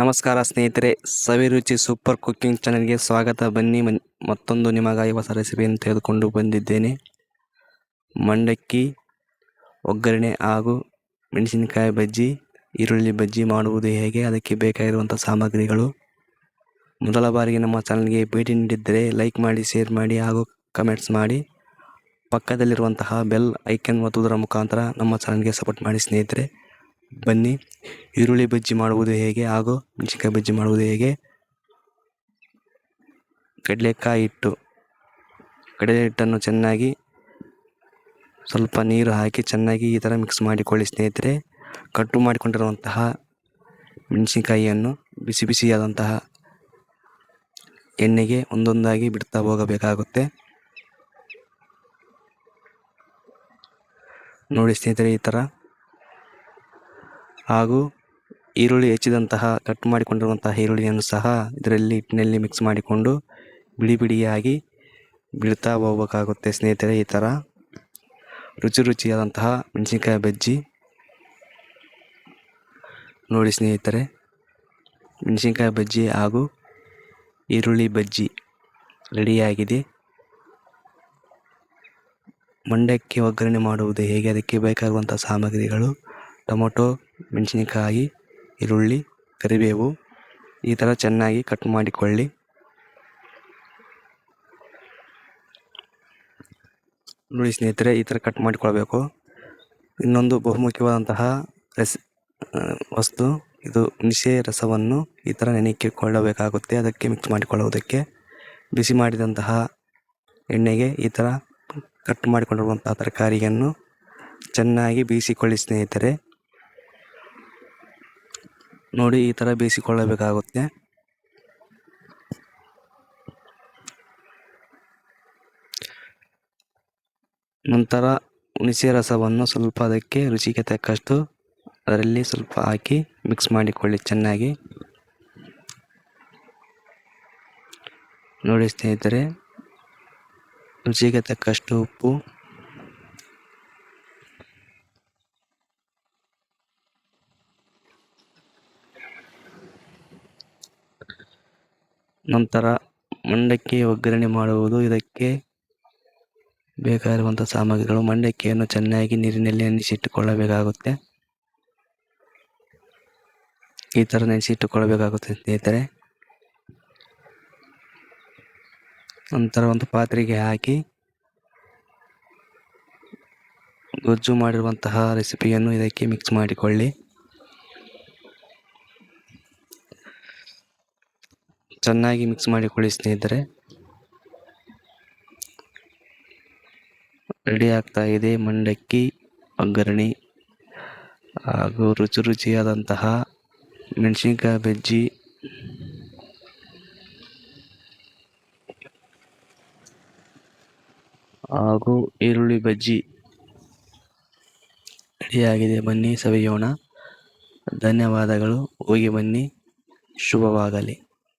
ನಮಸ್ಕಾರ ಸ್ನೇಹಿತರೆ, ಸವಿರುಚಿ super cooking ಚಾನಲ್ಗೆ ಸ್ವಾಗತ. ಬನ್ನಿ ಮತ್ತೊಂದು ನಿಮಗಾಗಿ ಹೊಸ ರೆಸಿಪಿಯನ್ನು ತೆಗೆದುಕೊಂಡು ಬಂದಿದ್ದೇನೆ. ಮಂಡಕ್ಕಿ, ಒಗ್ಗರಣೆ ಹಾಗೂ ಮೆಣಸಿನಕಾಯಿ ಬಜ್ಜಿ, ಈರುಳ್ಳಿ ಬಜ್ಜಿ ಮಾಡುವುದು ಹೇಗೆ, ಅದಕ್ಕೆ ಬೇಕಾಗಿರುವಂಥ ಸಾಮಗ್ರಿಗಳು. ಮೊದಲ ಬಾರಿಗೆ ನಮ್ಮ ಚಾನಲ್ಗೆ ಭೇಟಿ ನೀಡಿದ್ದರೆ ಲೈಕ್ ಮಾಡಿ, ಶೇರ್ ಮಾಡಿ ಹಾಗೂ ಕಮೆಂಟ್ಸ್ ಮಾಡಿ. ಪಕ್ಕದಲ್ಲಿರುವಂತಹ ಬೆಲ್ ಐಕನ್ ಒತ್ತುವುದರ ಮುಖಾಂತರ ನಮ್ಮ ಚಾನಲ್ಗೆ ಸಪೋರ್ಟ್ ಮಾಡಿ ಸ್ನೇಹಿತರೆ. ಬನ್ನಿ. ಈರುಳ್ಳಿ ಬಜ್ಜಿ ಮಾಡುವುದು ಹೇಗೆ? ಹಾಗೂ ಮೆಣಸಿನ್ಕಾಯಿ ಬಜ್ಜಿ ಮಾಡುವುದು ಹೇಗೆ? ಕಡಲೆಕಾಯಿ ಹಿಟ್ಟು. ಕಡಲೆ ಹಿಟ್ಟನ್ನು ಚೆನ್ನಾಗಿ ಸ್ವಲ್ಪ ನೀರು ಹಾಕಿ ಚೆನ್ನಾಗಿ ಈ ಥರ ಮಿಕ್ಸ್ ಮಾಡಿಕೊಳ್ಳಿ ಸ್ನೇಹಿತರೆ. ಕಟ್ಟು ಮಾಡಿಕೊಂಡಿರುವಂತಹ ಮೆಣಸಿನ್ಕಾಯಿಯನ್ನು ಬಿಸಿ ಬಿಸಿಯಾದಂತಹ ಎಣ್ಣೆಗೆ ಒಂದೊಂದಾಗಿ ಬಿಡ್ತಾ ಹೋಗಬೇಕಾಗುತ್ತೆ. ನೋಡಿ ಸ್ನೇಹಿತರೆ ಈ ಥರ ಹಾಗೂ ಈರುಳ್ಳಿ ಹೆಚ್ಚಿದಂತಹ, ಕಟ್ ಮಾಡಿಕೊಂಡಿರುವಂತಹ ಈರುಳ್ಳಿಯನ್ನು ಸಹ ಇದರಲ್ಲಿ ಹಿಟ್ಟಿನಲ್ಲಿ ಮಿಕ್ಸ್ ಮಾಡಿಕೊಂಡು ಬಿಡಿ ಬಿಡಿಯಾಗಿ ಬಿಡ್ತಾ ಹೋಗಬೇಕಾಗುತ್ತೆ. ಸ್ನೇಹಿತರೆ, ಈ ಥರ ರುಚಿ ರುಚಿಯಾದಂತಹ ಮೆಣಸಿನ್ಕಾಯಿ ಬಜ್ಜಿ ನೋಡಿ ಸ್ನೇಹಿತರೆ, ಮೆಣಸಿನ್ಕಾಯಿ ಬಜ್ಜಿ ಹಾಗೂ ಈರುಳ್ಳಿ ಬಜ್ಜಿ ರೆಡಿಯಾಗಿದೆ. ಮಂಡಕ್ಕಿ ಒಗ್ಗರಣೆ ಮಾಡುವುದು ಹೇಗೆ, ಅದಕ್ಕೆ ಬೇಕಾಗುವಂಥ ಸಾಮಗ್ರಿಗಳು ಟೊಮೊಟೊ, ಮೆಣಸಿನಕಾಯಿ, ಈರುಳ್ಳಿ, ಕರಿಬೇವು ಈ ಥರ ಚೆನ್ನಾಗಿ ಕಟ್ ಮಾಡಿಕೊಳ್ಳಿ. ನೋಡಿ ಸ್ನೇಹಿತರೆ, ಈ ಥರ ಕಟ್ ಮಾಡಿಕೊಳ್ಬೇಕು. ಇನ್ನೊಂದು ಬಹುಮುಖ್ಯವಾದಂತಹ ರೆಸ್ ವಸ್ತು, ಇದು ಹುಣಸೆ ರಸವನ್ನು ಈ ಥರ ನೆನೆಕ್ಕಿಕೊಳ್ಳಬೇಕಾಗುತ್ತೆ ಅದಕ್ಕೆ ಮಿಕ್ಸ್ ಮಾಡಿಕೊಳ್ಳುವುದಕ್ಕೆ. ಬಿಸಿ ಮಾಡಿದಂತಹ ಎಣ್ಣೆಗೆ ಈ ಥರ ಕಟ್ ಮಾಡಿಕೊಂಡಿರುವಂತಹ ತರಕಾರಿಯನ್ನು ಚೆನ್ನಾಗಿ ಬೀಸಿಕೊಳ್ಳಿ ಸ್ನೇಹಿತರೆ. ನೋಡಿ ಈ ಥರ ಬೇಯಿಸಿಕೊಳ್ಳಬೇಕಾಗುತ್ತೆ. ನಂತರ ಹುಣಸೆ ರಸವನ್ನು ಸ್ವಲ್ಪ ಅದಕ್ಕೆ ರುಚಿಗೆ ತಕ್ಕಷ್ಟು ಅದರಲ್ಲಿ ಸ್ವಲ್ಪ ಹಾಕಿ ಮಿಕ್ಸ್ ಮಾಡಿಕೊಳ್ಳಿ ಚೆನ್ನಾಗಿ. ನೋಡಿ ಸ್ನೇಹಿತರೆ, ರುಚಿಗೆ ತಕ್ಕಷ್ಟು ಉಪ್ಪು. ನಂತರ ಮಂಡಕ್ಕಿ ಒಗ್ಗರಣೆ ಮಾಡುವುದು. ಇದಕ್ಕೆ ಬೇಕಾಗಿರುವಂಥ ಸಾಮಗ್ರಿಗಳು ಮಂಡಕ್ಕಿಯನ್ನು ಚೆನ್ನಾಗಿ ನೀರಿನಲ್ಲಿ ನೆನೆಸಿಟ್ಟುಕೊಳ್ಳಬೇಕಾಗುತ್ತೆ. ಈ ಥರ ನೆನೆಸಿಟ್ಟುಕೊಳ್ಳಬೇಕಾಗುತ್ತೆ ಸ್ನೇಹಿತರೆ ನಂತರ ಒಂದು ಪಾತ್ರೆಗೆ ಹಾಕಿ ಗೊಜ್ಜು ಮಾಡಿರುವಂತಹ ರೆಸಿಪಿಯನ್ನು ಇದಕ್ಕೆ ಮಿಕ್ಸ್ ಮಾಡಿಕೊಳ್ಳಿ. ಚೆನ್ನಾಗಿ ಮಿಕ್ಸ್ ಮಾಡಿಕೊಳ್ಳಿ ಸ್ನೇಹಿತರೆ. ರೆಡಿ ಆಗ್ತಾ ಇದೆ ಮಂಡಕ್ಕಿ, ಒಗ್ಗರಣೆ ಹಾಗೂ ರುಚಿ ರುಚಿಯಾದಂತಹ ಮೆಣಸಿನ್ಕಾಯಿ ಬಜ್ಜಿ. ಹಾಗೂ ಈರುಳ್ಳಿ ಬಜ್ಜಿ. ರೆಡಿಯಾಗಿದೆ ಬನ್ನಿ ಸವಿಯೋಣ. ಧನ್ಯವಾದಗಳು. ಹೋಗಿ ಬನ್ನಿ. ಶುಭವಾಗಲಿ.